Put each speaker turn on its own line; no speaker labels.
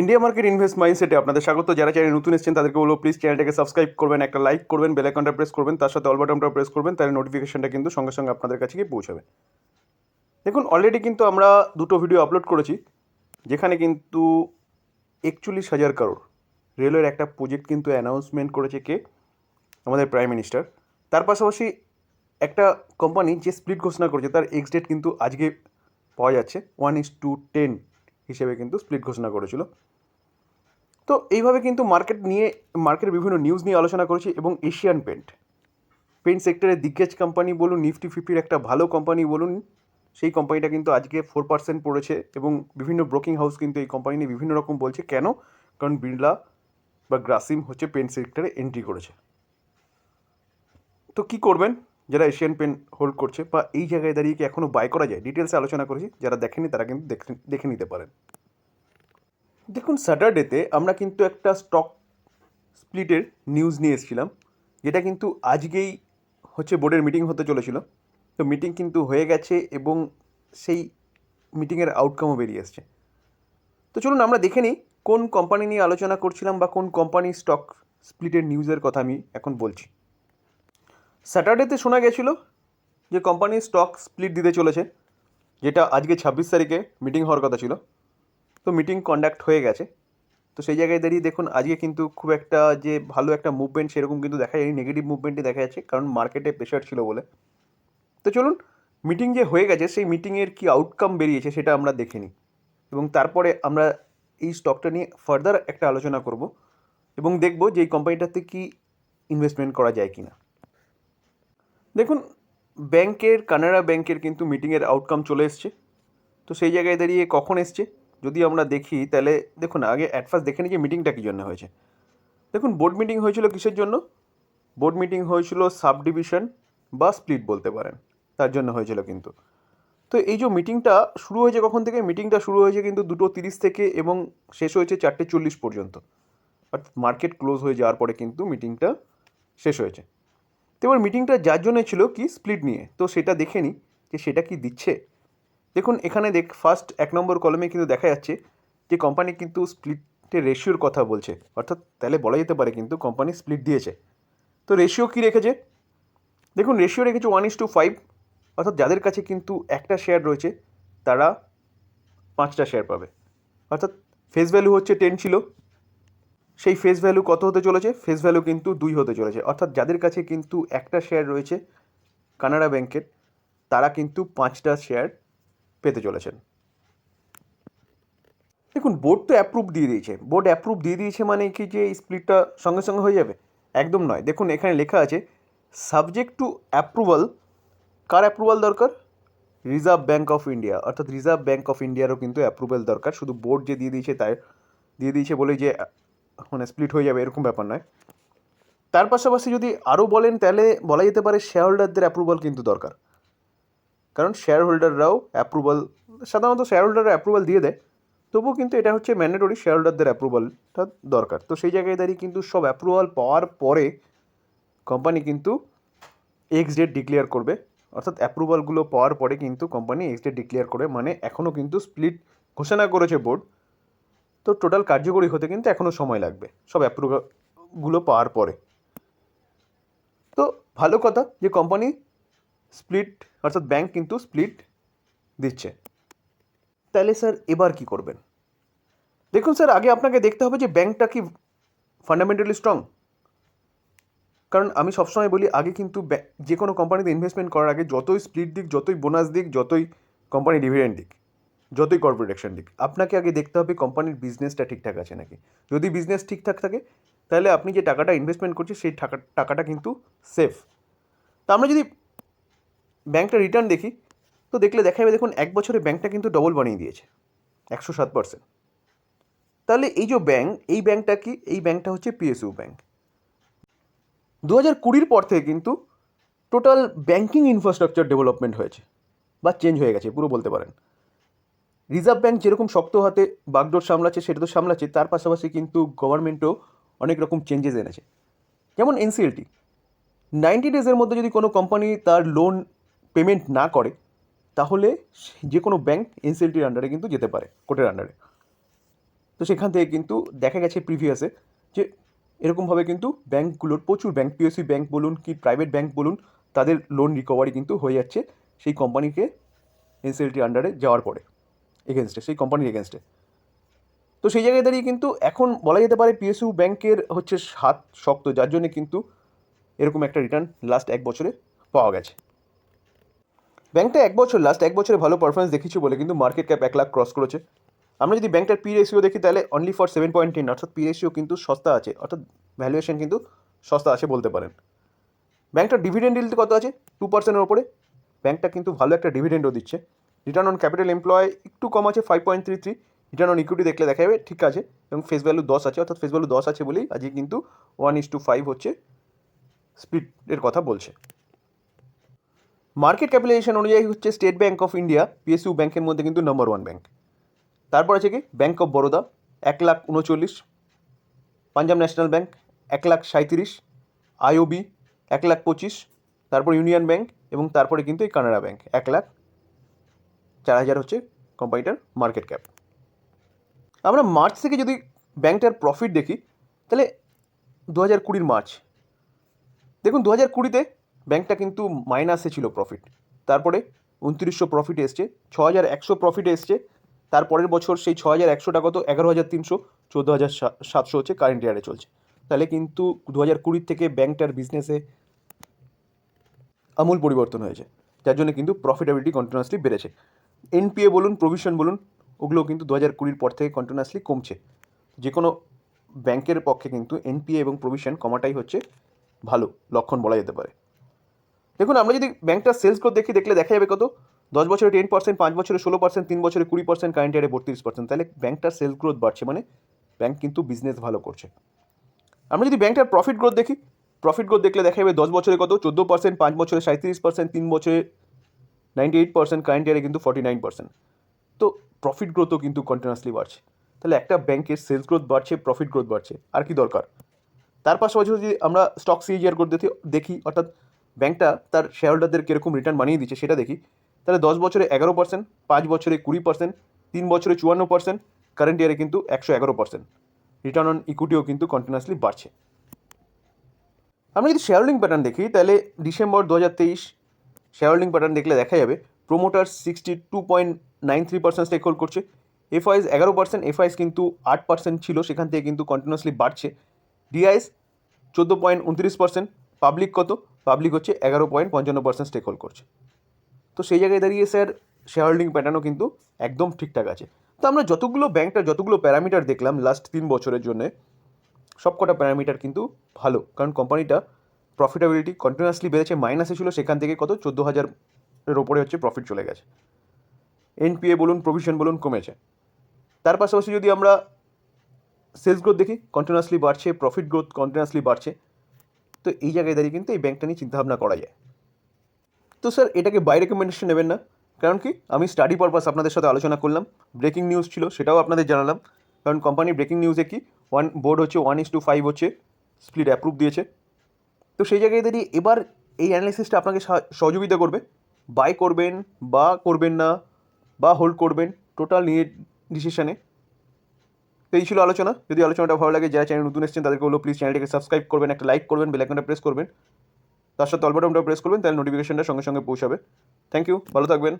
India market invest মাইন্ডসেটে আপনাদের স্বাগত। যারা চ্যানেল নতুন এসেছেন, তাদেরকে বলব প্লিজ চ্যানেলটাকে সাবস্ক্রাইব করবেন, একটা লাইক করবেন বেল আইকনটা প্রেস করবেন, তার সাথে অল বাটনটা প্রেস করবেন, তাহলে নোটিফিকেশনটা কিন্তু সঙ্গে সঙ্গে আপনাদের কাছে গিয়ে পৌঁছাবে। দেখুন অলরেডি কিন্তু আমরা দুটো ভিডিও আপলোড করেছি, যেখানে কিন্তু একচল্লিশ হাজার কারোর রেলওয়ের একটা প্রজেক্ট কিন্তু অ্যানাউন্সমেন্ট করেছে কে? আমাদের প্রাইম মিনিস্টার তার পাশাপাশি একটা কোম্পানি যে স্প্লিট ঘোষণা করেছে, তার এক্স ডেট কিন্তু আজকে পাওয়া যাচ্ছে ওয়ান ইস টু টেন হিসেবে কিন্তু স্প্লিট ঘোষণা করেছিল। তো এইভাবে কিন্তু মার্কেট নিয়ে মার্কেটের বিভিন্ন নিউজ নিয়ে আলোচনা করেছি এবং এশিয়ান পেন্ট পেন্ট সেক্টরের দিগ্গজ কোম্পানি বলুন নিফটি ফিফটির একটা ভালো কোম্পানি বলুন, সেই কোম্পানিটা কিন্তু আজকে ফোর পার্সেন্ট পড়েছে এবং বিভিন্ন ব্রোকিং হাউস কিন্তু এই কোম্পানি নিয়ে বিভিন্ন রকম বলছে। কেন? কারণ বিড়লা বা গ্রাসিম হচ্ছে পেন্ট সেক্টরে এন্ট্রি করেছে। তো কি করবেন? যারা এশিয়ান পেন হোল্ড করছে বা এই জায়গায় দাঁড়িয়ে কি এখনও বাই করা যায়? ডিটেলসে আলোচনা করেছি, যারা দেখেনি তারা কিন্তু দেখে নিতে পারেন। দেখুন স্যাটারডেতে আমরা কিন্তু একটা স্টক স্প্লিটের নিউজ নিয়ে এসেছিলাম, যেটা কিন্তু আজকেই হচ্ছে বোর্ডের মিটিং হতে চলেছিল। তো মিটিং কিন্তু হয়ে গেছে এবং সেই মিটিংয়ের আউটকামও বেরিয়ে এসছে। তো চলুন আমরা দেখে নিই, কোন কোম্পানি নিয়ে আলোচনা করছিলাম বা কোন কোম্পানি স্টক স্প্লিটের নিউজের কথা আমি এখন বলছি। স্যাটারডেতে শোনা গেছিল যে কোম্পানি স্টক স্প্লিট দিতে চলেছে, যেটা আজকে ছাব্বিশ তারিখে মিটিং হওয়ার কথা ছিল। তো মিটিং কন্ডাক্ট হয়ে গেছে। তো সেই জায়গায় দাঁড়িয়ে দেখুন, আজকে কিন্তু খুব একটা যে ভালো একটা মুভমেন্ট সেরকম কিন্তু দেখা যায়নি নেগেটিভ মুভমেন্টই দেখা যাচ্ছে, কারণ মার্কেটে প্রেশার ছিল বলে। তো চলুন মিটিং যে হয়ে গেছে, সেই মিটিংয়ের কি আউটকাম বেরিয়েছে সেটা আমরা দেখে নিই। এবং তারপরে আমরা এই স্টকটা নিয়ে ফার্দার একটা আলোচনা করব এবং দেখব যে এই কোম্পানিটাতে কি ইনভেস্টমেন্ট করা যায় কি না দেখুন, ব্যাংকের, কানাডা ব্যাংকের কিন্তু মিটিংয়ের আউটকাম চলে এসছে। তো সেই জায়গায় দাঁড়িয়ে কখন এসছে? যদি আমরা দেখি, তাহলে দেখুন, আগে অ্যাট ফার্স্ট দেখে নিই যে মিটিংটা কী জন্য হয়েছে। দেখুন বোর্ড মিটিং হয়েছিল কিসের জন্য? বোর্ড মিটিং হয়েছিল সাব ডিভিশন বা স্প্লিট বলতে পারেন। তার জন্য হয়েছিল কিন্তু। তো এই যে মিটিংটা শুরু হয়েছে কখন থেকে? মিটিংটা শুরু হয়েছে কিন্তু দুটো তিরিশ থেকে এবং শেষ হয়েছে চারটে চল্লিশ পর্যন্ত। অর্থাৎ মার্কেট ক্লোজ হয়ে যাওয়ার পরে কিন্তু মিটিংটা শেষ হয়েছে। তো এবার মিটিংটা যার জন্য ছিল কি স্প্লিট নিয়ে। তো সেটা দেখে নিই যে সেটা কি দিচ্ছে। দেখুন, এখানে দেখ ফার্স্ট এক নম্বর কলমে কিন্তু দেখা যাচ্ছে যে কোম্পানি কিন্তু স্প্লিটের রেশিওর কথা বলছে। অর্থাৎ তাহলে বলা যেতে পারে কিন্তু কোম্পানি স্প্লিট দিয়েছে। তো রেশিও কী রেখেছে? দেখুন রেশিও রেখেছে ওয়ান ইস টু ফাইভ অর্থাৎ যাদের কাছে কিন্তু একটা শেয়ার রয়েছে, তারা পাঁচটা শেয়ার পাবে। অর্থাৎ ফেস ভ্যালু হচ্ছে টেন ছিল। সেই ফেস ভ্যালু কত হতে চলেছে? ফেস ভ্যালু কিন্তু দুই হতে চলেছে। অর্থাৎ যাদের কাছে কিন্তু একটা শেয়ার রয়েছে কানাডা ব্যাংকের তারা কিন্তু পাঁচটা শেয়ার পেতে চলেছেন। দেখুন বোর্ড তো অ্যাপ্রুভ দিয়ে দিয়েছে। বোর্ড অ্যাপ্রুভ দিয়ে দিয়েছে মানে কি যে স্প্লিটটা সঙ্গে সঙ্গে হয়ে যাবে? একদম নয়। দেখুন, এখানে লেখা আছে সাবজেক্ট টু অ্যাপ্রুভাল কার অ্যাপ্রুভাল দরকার? রিজার্ভ ব্যাঙ্ক অফ ইন্ডিয়া অর্থাৎ রিজার্ভ ব্যাঙ্ক অফ ইন্ডিয়ারও কিন্তু অ্যাপ্রুভাল দরকার। শুধু বোর্ড যে দিয়ে দিয়েছে, তাই দিয়ে দিয়েছে বলে যে মানে স্প্লিট হয়ে যাবে, এরকম ব্যাপার নয়। তার পাশাপাশি যদি আরও বলেন, তাহলে বলা যেতে পারে শেয়ার হোল্ডারদের অ্যাপ্রুভাল কিন্তু দরকার। কারণ শেয়ার হোল্ডাররাও অ্যাপ্রুভাল সাধারণত শেয়ার হোল্ডাররা অ্যাপ্রুভাল দিয়ে দেয়। তবুও কিন্তু এটা হচ্ছে ম্যান্ডেটরি শেয়ার হোল্ডারদের অ্যাপ্রুভালটা দরকার। তো সেই জায়গায় দাঁড়িয়ে কিন্তু সব অ্যাপ্রুভাল পাওয়ার পরে কোম্পানি কিন্তু এক্স ডেট ডিক্লেয়ার করবে। অর্থাৎ অ্যাপ্রুভালগুলো পাওয়ার পরে কিন্তু কোম্পানি এক্স ডেট ডিক্লেয়ার করে। মানে এখনও কিন্তু স্প্লিট ঘোষণা করেছে বোর্ড তো টোটাল কার্যকরী হতে কিন্তু এখনও সময় লাগবে সব অ্যাপ্রুভালগুলো পাওয়ার পরে। তো ভালো কথা যে কোম্পানি স্প্লিট অর্থাৎ ব্যাংক কিন্তু স্প্লিট দিচ্ছে। তাহলে স্যার এবার কি করবেন? দেখুন স্যার আগে আপনাকে দেখতে হবে যে ব্যাংকটা কি ফান্ডামেন্টালি স্ট্রং কারণ আমি সবসময় বলি, আগে কিন্তু যে কোনো কোম্পানিতে ইনভেস্টমেন্ট করার আগে যতই স্প্লিট দিক, যতই বোনাস দিক, যতই কোম্পানি ডিভিডেন্ড দিক যতই কর্পোরেট দিক, আপনাকে আগে দেখতে হবে কোম্পানির বিজনেসটা ঠিকঠাক আছে নাকি। যদি বিজনেস ঠিকঠাক থাকে, তাহলে আপনি যে টাকাটা ইনভেস্টমেন্ট করছেন, সেই টাকা, টাকাটা কিন্তু সেফ তা আমরা যদি ব্যাংকটা রিটার্ন দেখি, তো দেখলে দেখা যাবে দেখুন এক বছরে ব্যাংকটা কিন্তু ডবল বানিয়ে দিয়েছে, একশো সাত পার্সেন্ট তাহলে এই যে ব্যাংক, এই ব্যাংকটা কি? এই ব্যাংকটা হচ্ছে পিএসইউ ব্যাংক। দু হাজার কুড়ির পর থেকে কিন্তু টোটাল ব্যাংকিং ইনফ্রাস্ট্রাকচার ডেভেলপমেন্ট হয়েছে, বা চেঞ্জ হয়ে গেছে, পুরো বলতে পারেন। রিজার্ভ ব্যাংক যেরকম শক্ত হাতে বাগডোর সামলাচ্ছে, সেটা তো সামলাচ্ছে, তার পাশাপাশি কিন্তু গভর্নমেন্টও অনেক রকম চেঞ্জেস এনেছে। যেমন এনসিএলটি নাইনটি ডেজের মধ্যে যদি কোনো কোম্পানি তার লোন পেমেন্ট না করে, তাহলে যে কোনো ব্যাংক এনসিএলটির আন্ডারে কিন্তু যেতে পারে কোর্টের আন্ডারে তো সেখান থেকে কিন্তু দেখা গেছে প্রিভিয়াসে যে এরকমভাবে কিন্তু ব্যাঙ্কগুলোর প্রচুর ব্যাঙ্ক পিএসসি ব্যাঙ্ক বলুন কি প্রাইভেট ব্যাঙ্ক বলুন, তাদের লোন রিকভারি কিন্তু হয়ে যাচ্ছে সেই কোম্পানিকে এনসিএলটি আন্ডারে যাওয়ার পরে। এগেনস্টে সেই কোম্পানির এগেনস্টে তো সেই জায়গায় দাঁড়িয়ে কিন্তু এখন বলা যেতে পারে পিএসইউ ব্যাংকের হচ্ছে হাত শক্ত, যার জন্য কিন্তু এরকম একটা রিটার্ন লাস্ট এক বছরে পাওয়া গেছে। ব্যাংকটা এক বছর লাস্ট এক বছরে ভালো পারফরমেন্স দেখিয়েছে বলে কিন্তু মার্কেট ক্যাপ এক লাখ ক্রস করেছে। আমরা যদি ব্যাংকটার পি রেশিও দেখি তাহলে only for seven point ten অর্থাৎ পি রেশিও কিন্তু সস্তা আছে, অর্থাৎ ভ্যালুয়েশন কিন্তু সস্তা আছে বলতে পারেন। ব্যাংকটার ডিভিডেন্ড ডিল কত আছে? টু পার্সেন্টের ওপরে। ব্যাংকটা কিন্তু ভালো একটা ডিভিডেন্ডও দিচ্ছে। রিটার্ন অন ক্যাপিটাল এমপ্লয় একটু কম আছে five point three three return on equity দেখলে দেখা যাবে ঠিক আছে, এবং ফেস ভ্যালু দশ আছে, অর্থাৎ ফেস ভ্যালু দশ আছে বলেই আজকে কিন্তু ওয়ান ইস টু ফাইভ হচ্ছে স্পিডের কথা বলছে। মার্কেট ক্যাপিটালাইজেশন অনুযায়ী হচ্ছে State Bank of India PSU ব্যাংকের মধ্যে কিন্তু নম্বর ওয়ান ব্যাঙ্ক তারপর আছে কি? ব্যাঙ্ক অফ বরোদা এক লাখ উনচল্লিশ পাঞ্জাব ন্যাশনাল ব্যাঙ্ক এক লাখ সাঁত্রিশ আইওবি এক লাখ পঁচিশ, তারপর ইউনিয়ন ব্যাঙ্ক এবং তারপরে কিন্তু এই কানাডা ব্যাঙ্ক এক লাখ চার হাজার হচ্ছে কোম্পানিটার মার্কেট ক্যাপ আমরা মার্চ থেকে যদি ব্যাংকটার প্রফিট দেখি, তাহলে দু হাজার কুড়ির মার্চ। দেখুন, দু হাজার কুড়িতে ব্যাংকটা কিন্তু মাইনাসে ছিল প্রফিট তারপরে উনত্রিশশো প্রফিট এসছে ছ হাজার একশো প্রফিট এসছে। তারপরের বছর সেই ছ হাজার একশো টাকা তো এগারো হাজার তিনশো, চোদ্দ হাজার সাতশো হচ্ছে কারেন্ট ইয়ারে চলছে। তাহলে কিন্তু দু হাজার কুড়ির থেকে ব্যাংকটার বিজনেসে আমূল পরিবর্তন হয়েছে। যার জন্য কিন্তু প্রফিটেবিলিটি কন্টিনিউয়াসলি বেড়েছে। এনপিএ বলুন প্রভিশন বলুন, ওগুলো কিন্তু দু হাজার কুড়ির পর থেকে কন্টিনিউয়াসলি কমছে। যে কোনো ব্যাংকের পক্ষে কিন্তু এনপিএ এবং প্রভিশন কমাটাই হচ্ছে ভালো লক্ষণ বলা যেতে পারে। দেখুন, আমরা যদি ব্যাংকটার সেলস গ্রোথ দেখি, দেখলে দেখা যাবে কত? দশ বছরে টেন পার্সেন্ট পাঁচ বছরে ষোলো পার্সেন্ট তিন বছরে কুড়ি পার্সেন্ট কারেন্ট ইয়ারে বত্রিশ পার্সেন্ট তাহলে ব্যাংকটার সেলস গ্রোথ বাড়ছে মানে ব্যাংক কিন্তু বিজনেস ভালো করছে। আমরা যদি ব্যাংকটার প্রফিট গ্রোথ দেখি প্রফিট গ্রোথ দেখলে দেখা যাবে দশ বছরে কত? চোদ্দ পার্সেন্ট পাঁচ বছরে সাঁত্রিশ পার্সেন্ট তিন বছরে নাইনটি এইট পার্সেন্ট কারেন্ট ইয়ারে কিন্তু ফর্টি নাইন পার্সেন্ট। তো প্রফিট গ্রোথও কিন্তু কন্টিনিউয়াসলি বাড়ছে। তাহলে একটা ব্যাংকের সেলস গ্রোথ বাড়ছে প্রফিট গ্রোথ বাড়ছে, আর কি দরকার? তার পাশাপাশি যদি আমরা স্টক সিজিআর গ্রোথ দেখি দেখি, অর্থাৎ ব্যাংকটা তার শেয়ার হোল্ডারদের কীরকম রিটার্ন বানিয়ে দিচ্ছে সেটা দেখি, তাহলে দশ বছরে এগারো পার্সেন্ট, পাঁচ বছরে কুড়ি পার্সেন্ট, তিন বছরে চুয়ান্ন পার্সেন্ট কারেন্ট ইয়ারে কিন্তু একশো এগারো পার্সেন্ট। রিটার্ন অন ইকুইটিও কিন্তু কন্টিনিউয়াসলি বাড়ছে। আমরা যদি শেয়ার হোল্ডিং প্যাটার্ন দেখি, তাহলে ডিসেম্বর দু হাজার তেইশ শেয়ার হোল্ডিং প্যাটার্ন দেখলে দেখা যাবে promoter sixty two point nine three percent stake hold করছে এফআইএস এগারো পার্সেন্ট এফআইএস কিন্তু আট পার্সেন্ট ছিল, সেখান থেকে কিন্তু কন্টিনিউয়াসলি বাড়ছে। ডিআইএস চোদ্দ পয়েন্ট উনত্রিশ পার্সেন্ট পাবলিক কত? পাবলিক হচ্ছে এগারো পয়েন্ট পঞ্চান্ন পার্সেন্ট স্টেক হোল্ড করছে। তো সেই জায়গায় দাঁড়িয়ে স্যার শেয়ার হোল্ডিং প্যাটার্নও কিন্তু একদম ঠিকঠাক আছে। তো আমরা যতগুলো ব্যাংকটার যতগুলো প্যারামিটার দেখলাম লাস্ট তিন বছরের জন্য, সবকটা প্যারামিটার কিন্তু ভালো, কারণ কোম্পানিটা প্রফিটেবিলিটি কন্টিনিউয়াসলি বেড়েছে মাইনাসে ছিল সেখান থেকে কত? চোদ্দ হাজারের ওপরে হচ্ছে প্রফিট চলে গেছে। এনপিএ বলুন প্রভিশন বলুন, কমেছে। তার পাশাপাশি যদি আমরা সেলস গ্রোথ দেখি কন্টিনিউয়াসলি বাড়ছে প্রফিট গ্রোথ কন্টিনিউয়াসলি বাড়ছে, তো এই জায়গায় দাঁড়িয়ে কিন্তু এই ব্যাংকটা নিয়ে চিন্তাভাবনা করা যায়। তো স্যার এটাকে বাই রেকমেন্ডেশন নেবেন না। কারণ কি? আমি স্টাডি পারপাস আপনাদের সাথে আলোচনা করলাম ব্রেকিং নিউজ ছিল, সেটাও আপনাদের জানালাম। কারণ কোম্পানি ব্রেকিং নিউজে কি? ওয়ান বোর্ড হচ্ছে ওয়ান ইস টু ফাইভ হচ্ছে স্প্লিট অ্যাপ্রুভ দিয়েছে। তো সেই জায়গায় দাঁড়িয়ে এবার এই অ্যানালিসিসটা আপনাকে সহযোগিতা করবে বাই করবেন বা করবেন না বা হোল্ড করবেন টোটাল নিয়ে ডিসিশনে তো এই ছিল আলোচনা। যদি আলোচনাটা ভালো লাগে, যারা চ্যানেল নতুন এসেছেন, তাদেরকে বলো প্লিজ চ্যানেলটিকে সাবস্ক্রাইব করবেন, একটা লাইক করবেন বেল আইকনটা প্রেস করবেন। তার সাথে অল প্রেস করবেন, তাহলে নোটিফিকেশনটা সঙ্গে সঙ্গে পৌঁছাবে। থ্যাংক ইউ ভালো থাকবেন।